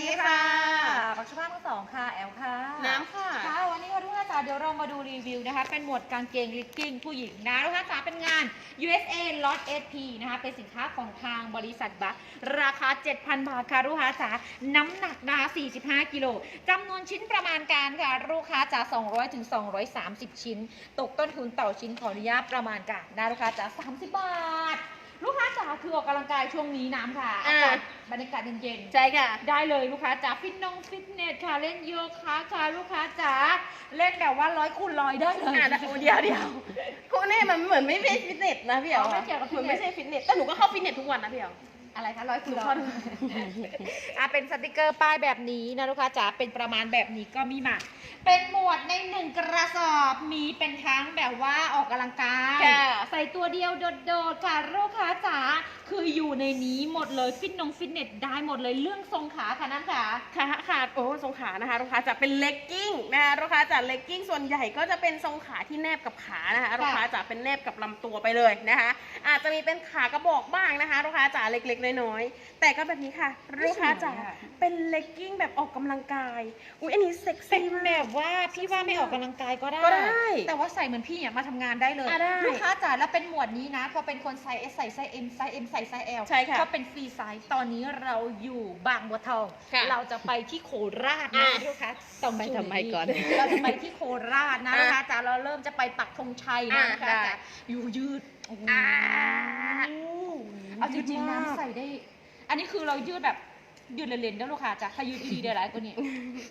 ดีค่ะปักชุภาพทั้งสองค่ะ แอลค่ะ น้ำค่ะ ค่ะ วันนี้ค่ะทุกท่านจ๋าเดี๋ยวเรามาดูรีวิวนะคะ เป็นหมวดกางเกงลิกกิ้งผู้หญิงนะทุกท่านจ๋าเป็นงาน USA Lot SP นะคะ เป็นสินค้าของทางบริษัทบัคราคา 7,000 บาทค่ะลูกค้าจ๋า น้ำหนักนะคะ45 กิโลจำนวนชิ้นประมาณการค่ะลูกค้าจ๋า200ถึง230 ชิ้น ตกต้นทุนต่อชิ้นขออนุญาตประมาณการนะลูกค้าจ๋า30 บาท ลูกค้าจ๋าคือออกกำลังกายช่วงนี้น้ำค่ะอาอ่า กาศบรรยากาศเย็นๆใช่ค่ะได้เลยลูกค้าจ๋าฟิตนงฟิตเนสค่ะเล่นโยคะค่ะลูกค้าจ๋าเล่นแบบว่าร้อยคูณร้อยได้เลย อะโอ้เดี๋ยวเดี๋ยว คุณนี่มันเหมือนไม่ใช่ฟิตเนสนะพี่เอ๋อ๋อไม่เกี่ยวกับฟิเหตมืเนสอนไม่ใช่ฟิตเนสแต่หนูก็เข้าฟิตเนสทุกวันนะพี่เอ๋ อะไรคะร้อยคูณหนูร้ขออยโทษอะเป็นสติกเกอร์ป้ายแบบนี้นะลูกค้าจ๋าเป็นประมาณแบบนี้ก็มีมาเป็นหมวดในหนึ่งกระสอบมีเป็นทั้งแบบว่าออกกำลังกายค่ะใส่ตัวเดียวโดดๆค่ะลูกค้าจ๋า คืออยู่ในนี้หมดเลยฟิตนงฟิตเนสได้หมดเลยเรื่องทรงขาค่ะน้ำขาค่ะค่ะโอ้ทรงขานะคะลูกค้าจะเป็นเลกกิ้งนะคะลูกค้าจะเลกกิ้งส่วนใหญ่ก็จะเป็นทรงขาที่แนบกับขานะคะลูกค้าจะเป็นแนบกับลำตัวไปเลยนะคะ อาจจะมีเป็นขากระบอกบ้างนะคะลูกค้าจ๋าเล็กๆ น้อยๆแต่ก็แบบนี้ค่ะลูกค้าจ๋าเป็นเลกกิ้งแบบออกกำลังกายอุ้ยอันนี้เซ็กเป็ซี่นมากแบบว่าพี่ว่าไม่ออกกำลังกายก็ได้ก็ได้ แต่ว่าใส่เหมือนพี่เนี่ยมาทำงานได้เลยอะได้ลูกค้าจ๋าแล้วเป็นหมวดนี้นะพอเป็นคนไซส์ S ใส่ไซส์ M ไซส์ M ใส่ไซส์ L ใช่ค่ะก็เป็นฟรีไซส์ตอนนี้เราอยู่บางบัวทอง ค่ะเราจะไปที่โคราชนะอะลูกค้าต้องไปจูทำไมก่อนเราจะไปที่โคราชนะอะลูกค้าจ๋าเราเริ่มจะไปปักธงชัยนะอะลูกค้าได้ จ๋าอยู่ยืดโอ้โหอ่า เอาจริงๆมากน้ำใส่ได้ อันนี้คือเรายืดแบบยืดเล่นๆแล้วลูกค้าจ๋าถ้ายืดดีๆได้หลายกว่านี้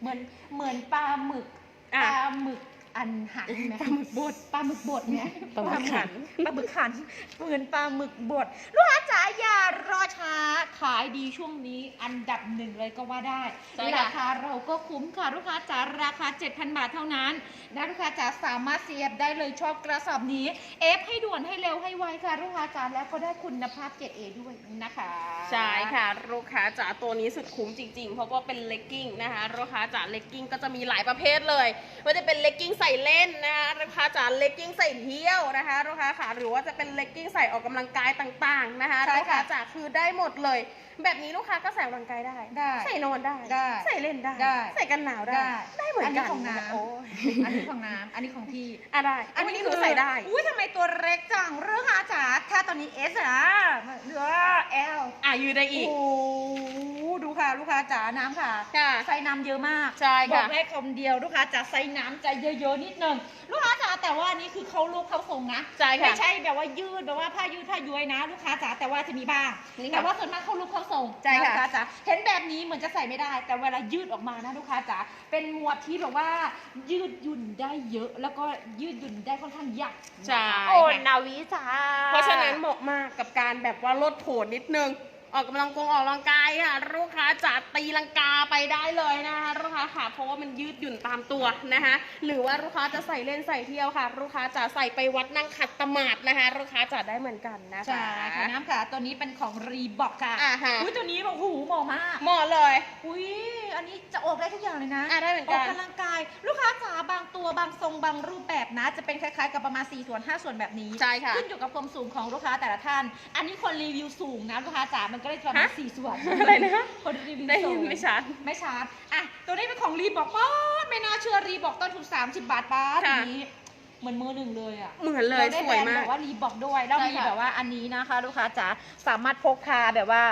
เหมือนเหมือนปลาหมึกปอะลาหมึก อันหันไหมปลาหมึกบดปลาหมึกบดเนี่ยปลาหมึกขันปลาหมึกขันเหมือนปลาหมึกบดลูกค้าจ๋าอย่ารอช้าขายดีช่วงนี้อันดับหนึ่งเลยก็ว่าได้ใช่ค่ะราคาเราก็คุ้มค่ะลูกค้าจ๋าราคา 7,000 บาทเท่านั้นนะลูกค้าจ๋าสามารถเสียบได้เลยชอบกระสอบนี้เอฟให้ด่วนให้เร็วให้ไวค่ะลูกค้าจ๋าแล้วก็ได้คุณภาพเกรดเอด้วยนะคะใช่ค่ะลูกค้าจ๋าตัวนี้สุดคุ้มจริงๆ เพราะว่าเป็นเลกกิ้งนะคะลูกค้าจ๋าเลกกิ้งก็จะมีหลายประเภทเลยว่าจะเป็นเลกกิ้งใส่เล่นนะคะลูกค้าจ๋าเลกกิ้งใส่เที่ยวนะคะลูกค้าค่ะหรือว่าจะเป็นเลกกิ้งใส่ออกกำลังกายต่างๆนะคะใช่ลูกค้าค่ะจ๋าคือได้หมดเลย แบบนี้ลูกค้าก็ใส่ออกกำลังกายได้ ได้ใส่นอนได้ ได้ใส่เล่นได้ ได้ใส่กันหนาวได้ ได้เหมือนอันกันี้นของน้ำ โอ้ยอันนี้ของน้ำ อันนี้ของพี่อะได้อันนี้คือใส่ได้ อุ้ยทำไมตัวเล็กจังเรื่องอาจ๋าถ้าตอนนี้ S อะเหลือ L อะยืดได้โอ้อีกโห ดูค่ะลูกค้าจ๋าน้ำค่ะค่ะใส่น้ำเยอะมากใช่บอค่ะกได้คำเดียวลูกค้าจ๋าใส่น้ำจะเยอะๆนิดนึงลูกค้าจ๋าแต่ว่าอันนี้คือเขาลูกเขาทรงนะใช่ค่ะไม่ใช่แบบว่ายืดแบบว่าผ้ายืดผ้าย้วยนะ ลูกค้าจ๋าแต่ว่าจะมีบ้างนี่ค่ะแต่ว่าส่วนมากเขาลูกเขาทรงใช่ค่ะ นลูกค้าจ๋าเห็นแบบนี้เหมือนจะใส่ไม่ได้ แต่เวลายืดออกมานะลูกค้าจ๋าเป็นหมวดที่แบบว่า ยืดหยุ่นได้เยอะ แล้วก็ยืดหยุ่นได้ค่อนข้างยากใช่โอ้ค่ะนาวิจ้าเพราะฉะนั้นเหมาะมากกับการแบบว่าลดโผนนิดนึง ออกกำลังกงออกกำลังกายค่ะลูกค้าจะตีลังกาไปได้เลยนะคะลูกค้าค่ะเพราะว่ามันยืดหยุ่นตามตัวนะคะหรือว่าลูกค้าจะใส่เล่นใส่เที่ยวค่ะ ลูกค้าจะใส่ไปวัดนั่งขัดตมาดนะคะลูกค้าจะได้เหมือนกันนะคะใช่ค่ะน้ำค่ะตัวนี้เป็นของรีบอกค่ะอ่าฮะอุ้ยตัวนี้แบบโอ้โหเหมาะมากเหมาะเลยอุ้ยอันนี้จะออกได้ทุกอย่างเลยนะอะได้เหมือนอกัอนกกำลังกาย ลูกค้าจ๋าบางตัวบางทรงบางรูปแบบนะ จะเป็นคล้ายๆกับประมาณ4ส่วน5ส่วนแบบนี้ใช่ค่ะขึ้นอยู่กับความสูงของลูกค้าแต่ละท่าน อันนี้คนรีวิวสูงนะลูกค้าจ๋ามันก็เลยประมาณฮะ4ส่วนอะไรนะ คนรีวิวได้สูยิงนไม่ชัด ไม่ชาร์จอะตัวนี้เป็นของรีบอกป้าดไม่น่าเชื่อรีบอกต้นทุน30 บาทป้าดค่ะอันนี้ เหมือนมือหนึ่งเลยอะ เหมือนเลยราได้สวยแบรนด์มาแบก บว่ารีบอกด้วยแล้วใช่มีค่ะแบบว่าอันนี้นะคะ ลูกค้าจ๋าสามารถพกพาแบบว่า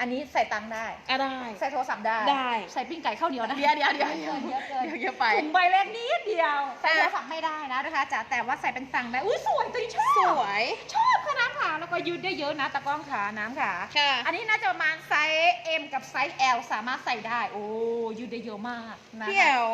อันนี้ใส่ตังค์ได้ อะได้ ใส่โทรศัพท์ได้ ได้ ใส่ปิ้งไก่ข้าวเหนียวนะเดี๋ยวเดี๋ยวเดี๋ยวเยอะเยอะเกินเดี๋ยวเยอะไปถุงใบเล็กนิดเดียวใส่อะโทรศัพท์ไม่ได้นะนะคะจ๋าแต่ว่าใส่เป็นตังค์ได้อุ้ยสวยตัวนี้ชอบสวย ชอบค่ะน้ำขาแล้วก็ยืดได้เยอะนะตะกร้องขาน้ำขาค่ะ อันนี้น่าจะประมาณไซส์ M กับไซส์ L สามารถใส่ได้ โอ้ยืดได้เยอะมากนะคะพี่แอว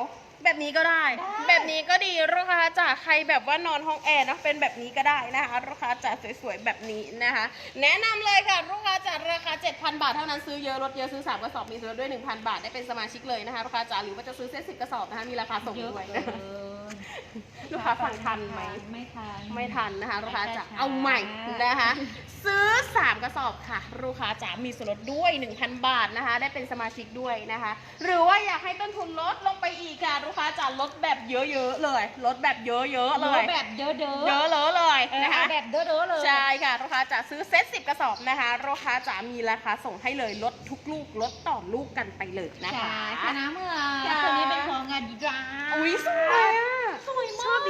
แบบนี้ก็ได้ได้ แบบนี้ก็ดีลูกค้าจ๋าใครแบบว่านอนห้องแอร์เนอะเป็นแบบนี้ก็ได้นะคะลูกค้าจ๋าสวยๆแบบนี้นะคะ แนะนำเลยค่ะลูกค้าจ๋าราคา 7,000 บาทเท่านั้นซื้อเยอะลดเยอะซื้อ3กระสอบมีส่วนลดด้วย 1,000 บาทได้เป็นสมาชิกเลยนะคะลูกค้าจ๋าหรือว่าจะซื้อเซ็ต10กระสอบนะคะมีราคาส่งเยอะด้วยเกิ นนลูกค้าฟังทันไหม ไม่ทัน ไม่ทันนะคะลูกค้าจะไม่ทันเอาใหม่ค่ะนะคะ ซื้อ 3 กระสอบค่ะ ลูกค้าจะมีส่วนลดด้วย 1,000 บาทนะคะ ได้เป็นสมาชิกด้วยนะคะ หรือว่าอยากให้ต้นทุนลดลงไปอีกค่ะลูกค้าจะลดแบบเยอะๆเลยลดแบบเยอะๆเยเลอะยแบบเยอะเด้อเยอะเลยเลยนะนะคะคะแบบเด้อเด้อเลยใช่ค่ะลูกค้าจะซื้อเซ็ต10กระสอบนะคะลูกค้าจะมีราคาส่งให้เลยลดทุกลูกลดต่อลูกกันไปเลยนะใช่คะค่ะน้ำเมื่อจ้าตัวนี้เป็นของงานดีจ้า อุ้ยสวยอะ สวยมาก ชอบ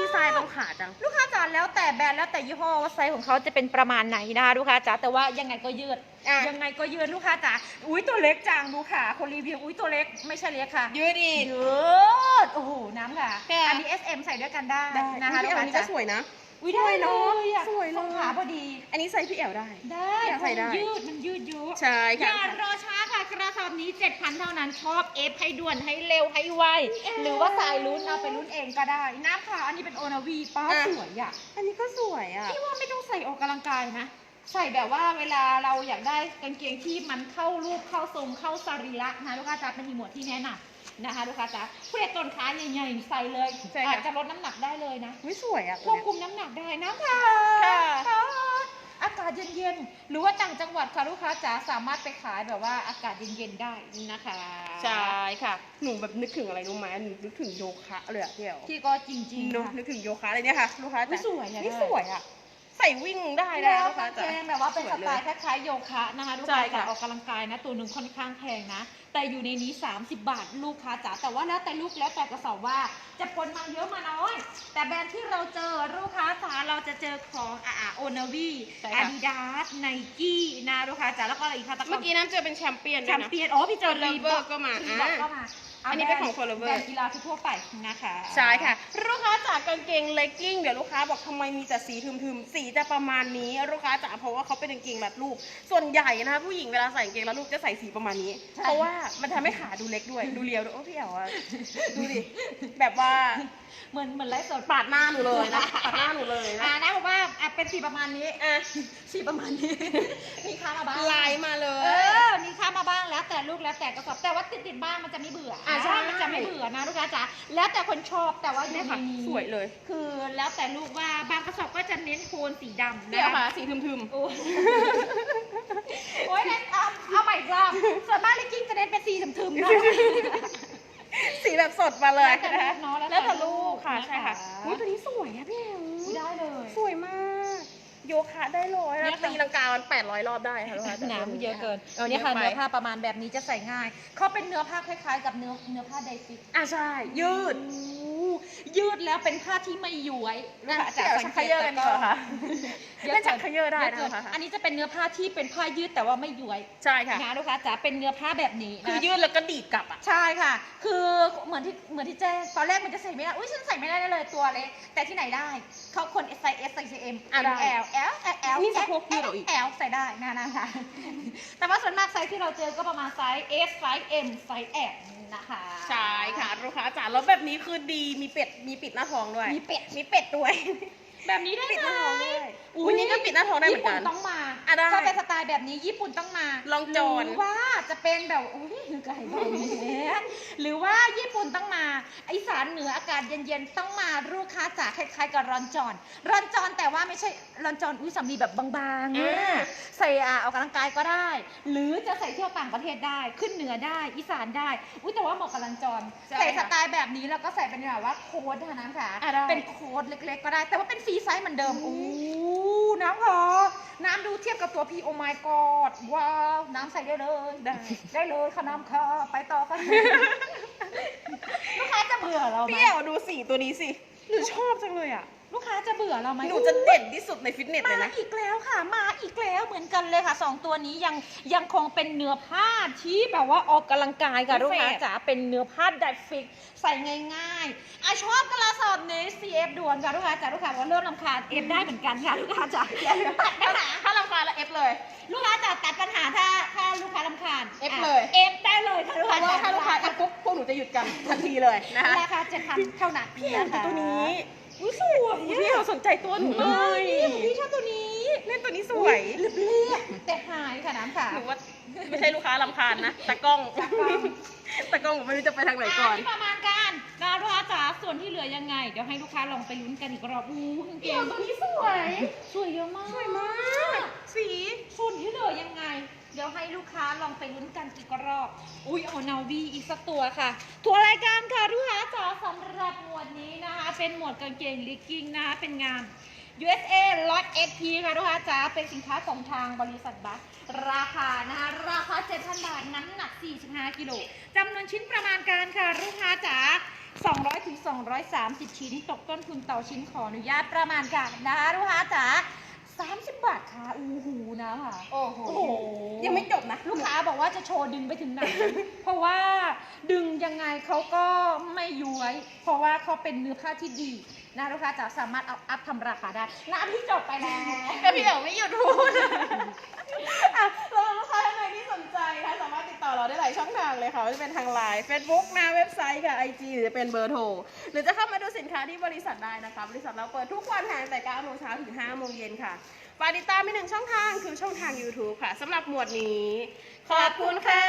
ดีไซน์ตรงขาจังลูกค้าจ๋าแล้วแต่แบรนด์แล้วแต่ยี่ห้อว่าไซส์ของเขาจะเป็นประมาณไหนนะคะลูกค้าจ๋าแต่ว่ายังไงก็ยืด อะ ยังไงก็ยืดลูกค้าจ๋าอุ้ยตัวเล็กจังดูค่ะคนรีวิวอุ้ยตัวเล็กไม่ใช่เล็กค่ะยืดอีก ยืดโอ้โหน้ำค่ะค่ะ อันนี้ SM ใส่ด้วยกันได้ได้นะคะพี่ลูกแอลค้านี่จ๋าก็สวยนะ อุ้ยได้สวยเลเนอะยอะสวยเลยทรงขาพอดี อันนี้ไซส์พี่แอลได้ ได้อยากใส่ได้มันยืดมันยืดเยอะใช่อค่ะย่ารอช้าค่ะกระสอบนี้7,000เท่านั้นชอบเอฟให้ด่วนให้เร็วให้ไวหรือว่าสายลุ้นเอาไปลุ้นเองก็ได้น้ำค่ะอันนี้เป็นโอนาวีป้าอะสวยอะอันนี้ก็สวยอะพี่ว่าไม่ต้องใส่ออกกำลังกายนะใส่แบบว่าเวลาเราอยากได้กางเกงที่มันเข้ารูปเข้าทรงเข้าสรีระนะลูกค้าจ๋าเป็นอีหมวดที่แนะนำ นะคะลูกค้าจ๋าผู้เด็กต้นขาใหญ่ๆใส่เลยใช่ค่ะ อาจจะลดน้ำหนักได้เลยนะไม่สวยอะควบคุมน้ำหนักได้นะค่ะค่ะอากาศเย็นๆ หรือว่าต่างจังหวัดค่ะลูกค้าจ๋าสามารถไปขายแบบว่าอากาศเย็นๆได้นะคะใช่ค่ะ หนูแบบนึกถึงอะไรรู้ไหมหนูนึกถึงโยคะเลยอะพี่แอลที่ก็จริงๆเนอะค่ะ นึกถึงโยคะเลยเนี่ยค่ะ ลูกค้าอุ๊จ๋ายสวยอะ นี่ได้สวยอะ ใส่วิ่งได้นะแล้วลูกค้ากางจ๋าเกงแบบว่าเป็นสไตล์สวยคล้ายๆโยคะนะคะลูกใช่ค้าจ๋าค่ะออกกำลังกายนะ ตัวหนึ่งค่อนข้างแพงนะ แต่อยู่ในนี้ 30 บาทลูกค้าจ๋าแต่ว่าแล้วแต่ลูกแล้วแต่กระสอบว่าจะปนมาเยอะมาน้อย แต่แบรนด์ที่เราเจอลูกค้าจ๋าเราจะเจอของอ่าโอนาวีใช่อาค่ะดิดาสไนกี้นะลูกค้าจ๋าแล้วก็อะไรอีกคะตะกเมื่อกี้น้ำเจอเป็นแชมเปี้ยนแชด้วยมนะ เปี้ยน อ๋อ พี่เจอ Forever ก็มารีบอกอ่า ก็มา อันนี้เป็นของ Forever แบรนด์กีฬาทั่วๆไปนะคะใช่ค่ะ ลูกค้าจากกางเกงเลกกิ้งเดี๋ยวลูกค้าบอกทำไมมีแต่สีทึมๆ สีจะประมาณนี้ลูกค้าจ๋าเพราะว่าเขาเป็นกางเกงรัดรูป ส่วนใหญ่นะคะผู้หญิงเวลาใส่กางเกงรัดรูปจะใส่สีประมาณนี้ เพราะว่ามันทำให้ขาดูเล็กด้วย ดูเรียวด้วยโอ้พี่เอ๋วอะดูดิ แบบว่าเหมือนเหมือนไลฟ์สดปาดหน้าหนูเลยนะปาดหน้าหนูเลยอ่านะนะบอกว่าอะเป็นสีประมาณนี้อะสีประมาณนี้ มีค้ามาบ้างลายมาเลเอย อมีค้ามาบ้างแล้วแต่ลูกแล้วแต่กระสอบแต่ว่าติดติดๆบ้างมันจะไม่เบื่ออะใช่มันจะไม่เบื่อนะลูกค้าจ๋าแล้วแต่คนชอบแต่ว่าอยู่เนี่ยในค่ะนี้สวยเลย คือแล้วแต่ลูกว่าบางกระสอบก็จะเน้นโทนสีดำนะ เดี๋ยวค่ะสีทึมโอ้ยโอ้ยเน้นเอาเอาใหม่อีกรอบส่วนมากลิกกิ้งจะเน้นเป็นสีทึมๆนะๆสีแบบสดมาเลยแล้วแต่นะคะลูกเนอะแล้แล้ววแต่แต่ลูกค่ะลูกใช่ค่ะ นะคะอุ้ยตัวนี้สวยอะพี่เอ๋วได้เลย สวยมากโย คะได้เลยเนี่นะยค่ะ ตีลังกามัน800รอบได้ค่ะลูกค้าหนาเยอะเกินเออเนี่ยค่ะไปเนื้อผ้าประมาณแบบนี้จะใส่ง่าย เขาเป็นเนื้อผ้าคล้ายๆ กับเนื้อเนื้อผ้าไดฟิกอะใช่ ยืดโอ้ยืดแล้วเป็นผ้าที่ไม่ย้วยงั้นลูกค้าเดี๋ยวชักเขย่อกันดีกว่าค่ะเยอะเล่นชัเกิกเขย่อได้เยอะเกินะคะอันนี้จะเป็นเนื้อผ้าที่เป็นผ้ายืดแต่ว่าไม่ย้วยใช่ค่ะ นะลูกค้าจ๋าเป็นเนื้อผ้าแบบนี้คือนะยืดแล้วก็ดีดกลับอะ ใช่ค่ะ คือเหมือนที่เหมือนที่แจ้งตอนแรกมันจะใส่ไม่ได้ อุ้ยฉันใส่ไม่ได้เลยตัวเล็กแต่ที่ไหนได้เขาคน S I S ใส่ C M อะได้ L L L นี่สะโพกยืดเหรออีก L ใส่ได้นะนะคะแต่ว่าส่วนมากไซส์ที่เราเจอก็ประมาณไซส์ S ไซส์ M ไซส์ L นะคะ ใช่ค่ะลูกค้าจ๋าแล้วแบบนี้คือดีมีเป็ดมีปิดหน้าท้องด้วย มีเป็ดมีเป็ดด้วย แบบนี้ได้ปิดหไหมน้าท้องด้วยอุ้ยนี่ก็ปิดหน้าท้องได้เหมือนกันญี่ปุ่นต้องมาอะได้ถ้าเป็นสไตล์แบบนี้ญี่ปุ่นต้องมาลองจอนหรือว่าจะเป็นแบบอุ้ย คือไก่แบบนี้หรือว่าญี่ปุ่นต้องมาอีสานเหนืออากาศเย็นๆต้องมาลูกค้าจ๋าคล้ายๆกับรอนจอนรอนจอนแต่ว่าไม่ใช่รอนจอนอุ้ยสำลีแบบบางๆเนี่ยอ่าใส่อ่าออกกำลังกายก็ได้ หรือจะใส่เที่ยวต่างประเทศได้ขึ้นเหนือได้อีสานได้อุ้ยแต่ว่าเหมาะกับรอนจอนใช่ใส่สค่ะไตล์แบบนี้แล้วก็ใส่เป็นแบบว่าโค้ดนะคะน้ำค่ะอะได้เป็นโค้ดเล็ก ๆ ก็ได้ แต่ว่าเป็นฟรีไซส์เหมือนเดิมโอ้อู้ น้ำพอน้ำดูเทียบกับตัวพี่โอ my god ว้าว น้ำใส่ได้เลยได้ได้เลยค่ะน้ำค่ะไปต่อค่ะลูกค้าจะเบื่อเราไหมพี่แอวดูสีตัวนี้สิ หนูชอบจังเลยอะ ลูกค้าจะเบื่อเราไหมหนูจะเด่นที่สุดในฟิตเนสเลยมานะ อีกแล้วค่ะ มาอีกแล้วเหมือนกันเลยค่ะสองตัวนี้ยังยังคงเป็นเนื้อผ้าที่แบบว่าออกกำลังกายค่ะพิลูกเศษค้าจ๋าเป็นเนื้อผ้าไดฟิกใส่ง่ายๆอะชอบกระ สอบนี้ CF ด่วนค่ะลูกค้าจ๋าลูกค้าว่าเริ่มลำคาญ F ได้เหมือนกันค่ะลูกค้าจ๋าตัดปัญหาถ้าราคาแล้วเอฟเลย ลูกค้าจ๋าตัดปัญหาถ้าถ้าลูกค้าลำคาญ F ะเลย F ได้เลยค่ะลูกเพค้าราะว่าจ๋าถ้าลูกค้าเอฟปุ๊บพวกหนูจะหยุดกันทันทีเลยนะคะราคาเจ็ดพันเท่านั้นพี่แอวดูตัวนี้อุ้ยสวยพี่แอวสนใจตัวหนูเลเอ้ยยพี่ชอบตัวนี้เล่นตัวนี้สวย เรียบเรียบแต่หายค่ะน้ำค่ะ หนูว่าไม่ใช่ลูกค้าลำคาญนะตะกล้องตากล้องตะกล้องผมไม่รู้จะไปทางไหนก่อนาที่ประมาณการ นะลูกค้าจ๋าส่วนที่เหลือยังไง เดี๋ยวให้ลูกค้าลองไปลุ้นกันอีกรอบอู้กางเกเดี๋ยวงตัวนี้สวย สวยเยอะมากสวยมาก สีส่วนที่เหลือยังไง เดี๋ยวให้ลูกค้าลองไปลุ้นกันอีกรอบ อุ้ยเอานาวีอีกสักตัวค่ะตัวรายการค่ะลูกค้าจ๋าสำหรับหมวดนี้นะคะ เป็นหมวดกางเกงลิกกิ้งนะคะเป็นงาน USA Lot SP ค่ะลูกค้าจ๋าเป็นสินค้าของทางบริษัทบัสราคานะคะราคา 7,000 บาท น้ำหนัก 45 กิโลจำนวนชิ้นประมาณการค่ะลูกค้าจ๋า200ถึง230 ชิ้น ตกต้นทุนต่อชิ้นขออนุญาตประมาณการนะคะลูกค้าจ๋า30 บาทค่ะอู้หูนะคะโอ้โหโอ้โหยังไม่จบนะ ลูกค้าบอกว่าจะโชว์ดึงไปถึงไหน เพราะว่าดึงยังไงเขาก็ไม่ย้วย เพราะว่าเขาเป็นเนื้อผ้าที่ดี นะลูกค้าจะสามารถเอาอัพทำราคาได้นะพี่จบไปแล้วก็พี่เอ๋ไม่หยุดพูดอะแล้วลูกค้าท่านไหนที่สนใจนะคะสามารถติดต่อเราได้หลายช่องทางเลยค่ะไม่ว่าจะเป็นทางไลน์ Facebook หน้าเว็บไซต์ค่ะ IG หรือจะเป็นเบอร์โทรหรือจะเข้ามาดูสินค้าที่บริษัทได้นะคะ บริษัทเราเปิดทุกวันค่ะตั้งแต่9โมงเช้าถึง5โมงเย็นค่ะฝากติดตามมีหนึ่งช่องทางคือช่องทาง YouTube ค่ะสำหรับหมวดนี้ ขอบคุณค่ะ